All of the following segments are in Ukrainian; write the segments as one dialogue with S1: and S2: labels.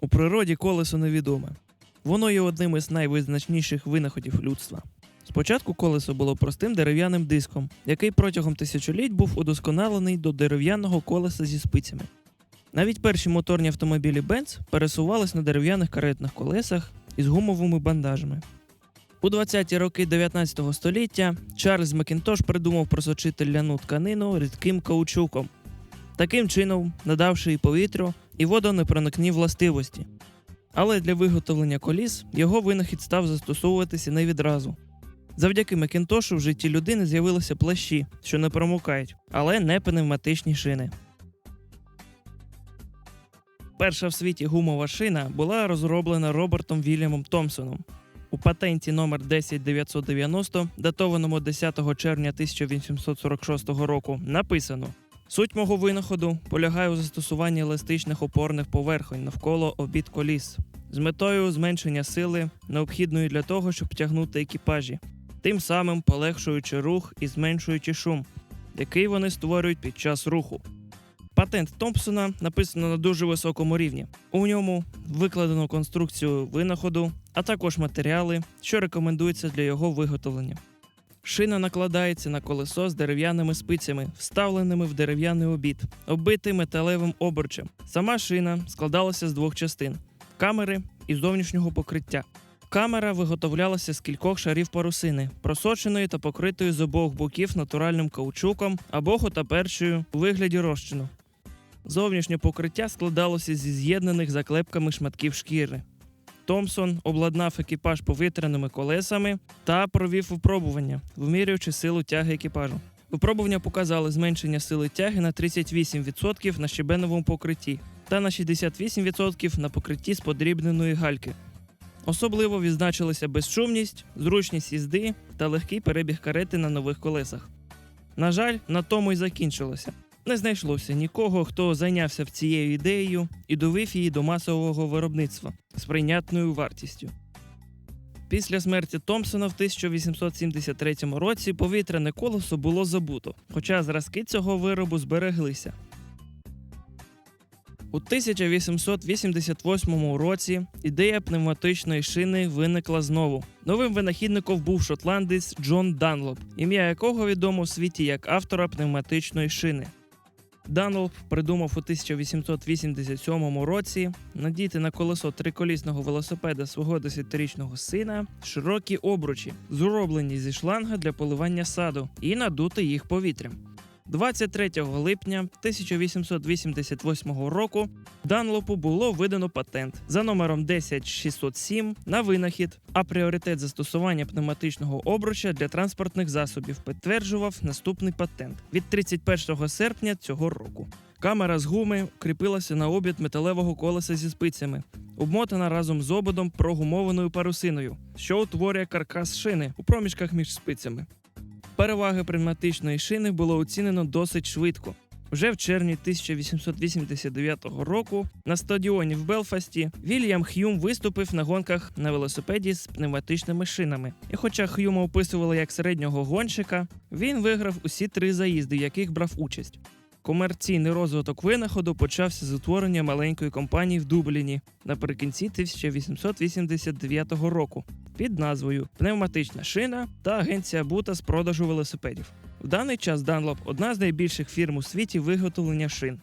S1: У природі колесо невідоме. Воно є одним із найвизначніших винаходів людства. Спочатку колесо було простим дерев'яним диском, який протягом тисячоліть був удосконалений до дерев'яного колеса зі спицями. Навіть перші моторні автомобілі Benz пересувались на дерев'яних каретних колесах із гумовими бандажами. У 20-ті роки 19 століття Чарльз Макінтош придумав просочити ляну тканину рідким каучуком, таким чином надавши і повітрю, і водонепроникні властивості. Але для виготовлення коліс його винахід став застосовуватися не відразу. Завдяки Макінтошу в житті людини з'явилися плащі, що не промокають, але не пневматичні шини. Перша в світі гумова шина була розроблена Робертом Вільямом Томпсоном. У патенті номер 10990, датованому 10 червня 1846 року, написано: Суть мого винаходу полягає у застосуванні еластичних опорних поверхонь навколо обід коліс з метою зменшення сили, необхідної для того, щоб тягнути екіпажі, тим самим полегшуючи рух і зменшуючи шум, який вони створюють під час руху. Патент Томпсона написано на дуже високому рівні. У ньому викладено конструкцію винаходу, а також матеріали, що рекомендуються для його виготовлення. Шина накладається на колесо з дерев'яними спицями, вставленими в дерев'яний обід, оббитий металевим обручем. Сама шина складалася з двох частин камери і зовнішнього покриття. Камера виготовлялася з кількох шарів парусини, просоченої та покритої з обох боків натуральним каучуком або готаперчою у вигляді розчину. Зовнішнє покриття складалося зі з'єднаних заклепками шматків шкіри. Томпсон обладнав екіпаж повітряними колесами та провів випробування, вимірюючи силу тяги екіпажу. Випробування показали зменшення сили тяги на 38% на щебеновому покритті та на 68% на покритті з подрібненої гальки. Особливо відзначилися безшумність, зручність їзди та легкий перебіг карети на нових колесах. На жаль, на тому й закінчилося. Не знайшлося нікого, хто зайнявся б цією ідеєю і довів її до масового виробництва з прийнятною вартістю. Після смерті Томпсона в 1873 році повітряне колесо було забуто, хоча зразки цього виробу збереглися. У 1888 році ідея пневматичної шини виникла знову. Новим винахідником був шотландець Джон Данлоп, ім'я якого відомо в світі як автора пневматичної шини. Данлоп придумав у 1887 році надіти на колесо триколісного велосипеда свого 10-річного сина широкі обручі, зроблені зі шланга для поливання саду, і надути їх повітрям. 23 липня 1888 року Данлопу було видано патент за номером 10607 на винахід, а пріоритет застосування пневматичного обруча для транспортних засобів підтверджував наступний патент від 31 серпня цього року. Камера з гуми кріпилася на обід металевого колеса зі спицями, обмотана разом з ободом прогумованою парусиною, що утворює каркас шини у проміжках між спицями. Переваги пневматичної шини було оцінено досить швидко. Вже в червні 1889 року на стадіоні в Белфасті Вільям Х'юм виступив на гонках на велосипеді з пневматичними шинами. І хоча Х'юма описували як середнього гонщика, він виграв усі три заїзди, в яких брав участь. Комерційний розвиток винаходу почався з утворення маленької компанії в Дубліні наприкінці 1889 року під назвою Пневматична шина та агенція Бута з продажу велосипедів. В даний час Dunlop – одна з найбільших фірм у світі виготовлення шин.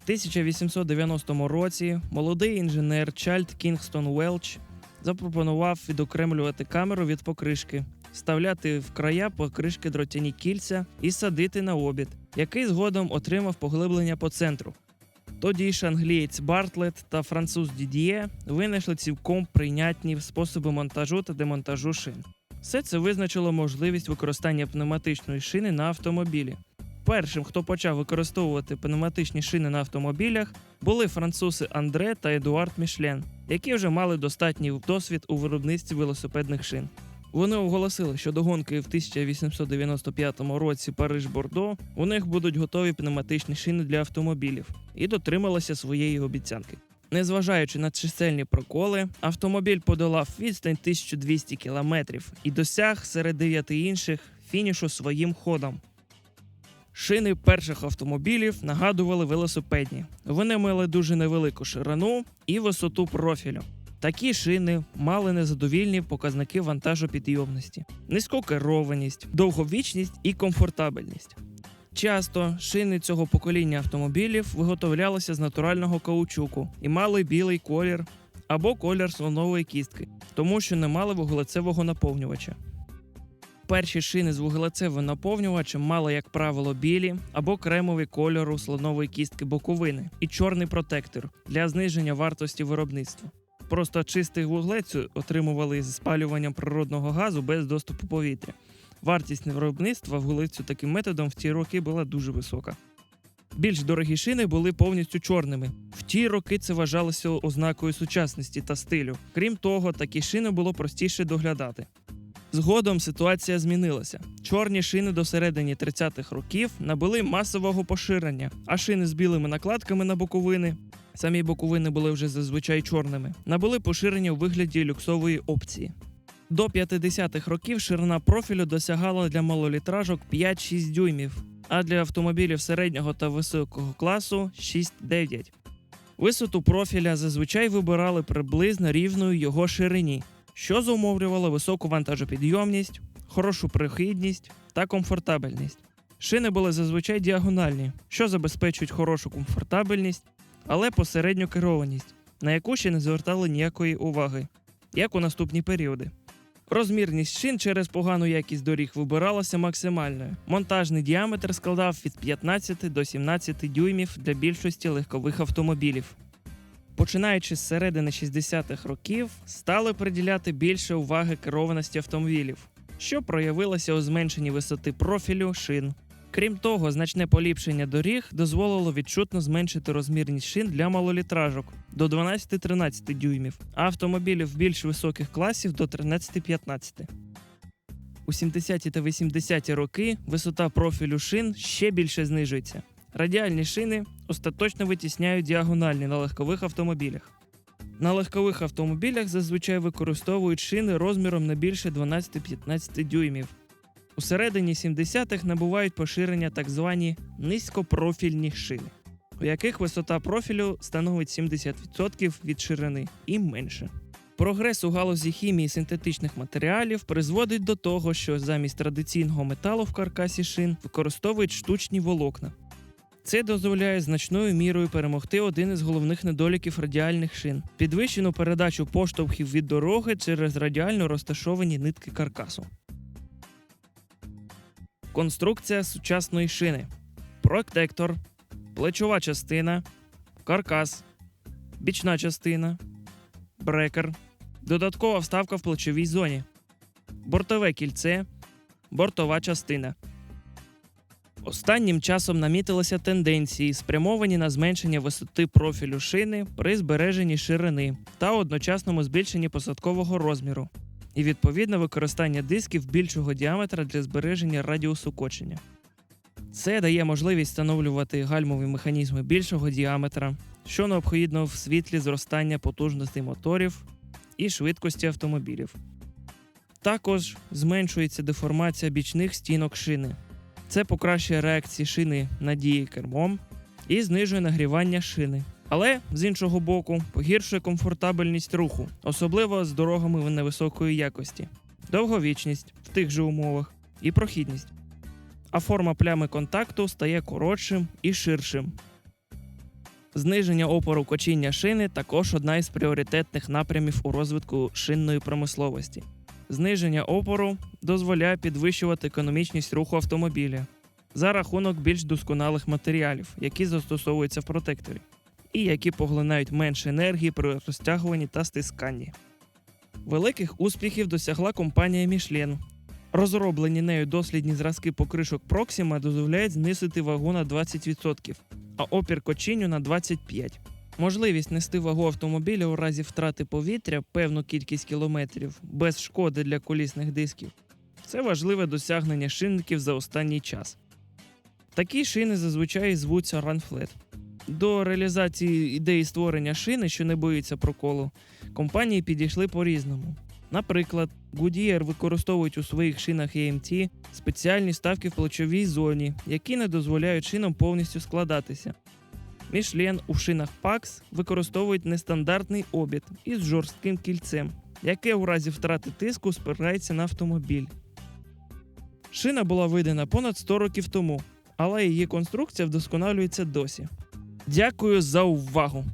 S1: В 1890 році молодий інженер Чальд Кінгстон Велч запропонував відокремлювати камеру від покришки, вставляти в края покришки дротяні кільця і садити на обід, який згодом отримав поглиблення по центру. Тоді ж англієць Бартлет та француз Дідіє винайшли цілком прийнятні способи монтажу та демонтажу шин. Все це визначило можливість використання пневматичної шини на автомобілі. Першим, хто почав використовувати пневматичні шини на автомобілях, були французи Андре та Едуард Мішлен, які вже мали достатній досвід у виробництві велосипедних шин. Вони оголосили, що до гонки в 1895 році Париж-Бордо у них будуть готові пневматичні шини для автомобілів і дотрималися своєї обіцянки. Незважаючи на чисельні проколи, автомобіль подолав відстань 1200 кілометрів і досяг серед дев'яти інших фінішу своїм ходом. Шини перших автомобілів нагадували велосипедні. Вони мали дуже невелику ширину і висоту профілю. Такі шини мали незадовільні показники вантажопідйомності, низьку керованість, довговічність і комфортабельність. Часто шини цього покоління автомобілів виготовлялися з натурального каучуку і мали білий колір або колір слонової кістки, тому що не мали вуглецевого наповнювача. Перші шини з вуглецевим наповнювачем мали, як правило, білі або кремові кольору слонової кістки боковини і чорний протектор для зниження вартості виробництва. Просто чистий вуглець отримували з спалюванням природного газу без доступу повітря. Вартість виробництва вуглецю таким методом в ті роки була дуже висока. Більш дорогі шини були повністю чорними. В ті роки це вважалося ознакою сучасності та стилю. Крім того, такі шини було простіше доглядати. Згодом ситуація змінилася. Чорні шини до середини 30-х років набули масового поширення, а шини з білими накладками на боковини самі боковини були вже зазвичай чорними, набули поширення у вигляді люксової опції. До 50-х років ширина профілю досягала для малолітражок 5-6 дюймів, а для автомобілів середнього та високого класу 6-9. Висоту профіля зазвичай вибирали приблизно рівною його ширині, що зумовлювало високу вантажопідйомність, хорошу прохідність та комфортабельність. Шини були зазвичай діагональні, що забезпечують хорошу комфортабельність, але посередню керованість, на яку ще не звертали ніякої уваги, як у наступні періоди. Розмірність шин через погану якість доріг вибиралася максимальною. Монтажний діаметр складав від 15 до 17 дюймів для більшості легкових автомобілів. Починаючи з середини 60-х років, стали приділяти більше уваги керованості автомобілів, що проявилося у зменшенні висоти профілю шин. Крім того, значне поліпшення доріг дозволило відчутно зменшити розмірність шин для малолітражок до 12-13 дюймів, а автомобілів більш високих класів до 13-15. У 70-ті та 80-ті роки висота профілю шин ще більше знижується. Радіальні шини остаточно витісняють діагональні на легкових автомобілях. На легкових автомобілях зазвичай використовують шини розміром не більше 12-15 дюймів. У середині 70-х набувають поширення так звані низькопрофільні шини, у яких висота профілю становить 70% від ширини і менше. Прогрес у галузі хімії синтетичних матеріалів призводить до того, що замість традиційного металу в каркасі шин використовують штучні волокна. Це дозволяє значною мірою перемогти один із головних недоліків радіальних шин підвищену передачу поштовхів від дороги через радіально розташовані нитки каркасу. Конструкція сучасної шини: протектор, плечова частина, каркас, бічна частина, брекер, додаткова вставка в плечовій зоні, бортове кільце, бортова частина. Останнім часом намітилися тенденції, спрямовані на зменшення висоти профілю шини при збереженні ширини та одночасному збільшенні посадкового розміру, і відповідне використання дисків більшого діаметра для збереження радіусу кочення. Це дає можливість встановлювати гальмові механізми більшого діаметра, що необхідно в світлі зростання потужностей моторів і швидкості автомобілів. Також зменшується деформація бічних стінок шини. Це покращує реакції шини на дії кермом і знижує нагрівання шини. Але з іншого боку, погіршує комфортабельність руху, особливо з дорогами невисокої якості, довговічність в тих же умовах і прохідність. А форма плями контакту стає коротшим і ширшим. Зниження опору кочіння шини також одна із пріоритетних напрямів у розвитку шинної промисловості. Зниження опору дозволяє підвищувати економічність руху автомобіля за рахунок більш досконалих матеріалів, які застосовуються в протекторі, і які поглинають менше енергії при розтягуванні та стисканні. Великих успіхів досягла компанія Michelin. Розроблені нею дослідні зразки покришок Proxima дозволяють знизити вагу на 20%, а опір кочінню на 25%. Можливість нести вагу автомобіля у разі втрати повітря певну кількість кілометрів без шкоди для колісних дисків це важливе досягнення шинників за останній час. Такі шини зазвичай звуться ранфлет. До реалізації ідеї створення шини, що не боїться проколу, компанії підійшли по-різному. Наприклад, Goodyear використовують у своїх шинах AMT спеціальні ставки в плечовій зоні, які не дозволяють шинам повністю складатися. Michelin у шинах PAX використовують нестандартний обід із жорстким кільцем, яке у разі втрати тиску спирається на автомобіль. Шина була видана понад 100 років тому, але її конструкція вдосконалюється досі. Дякую за увагу!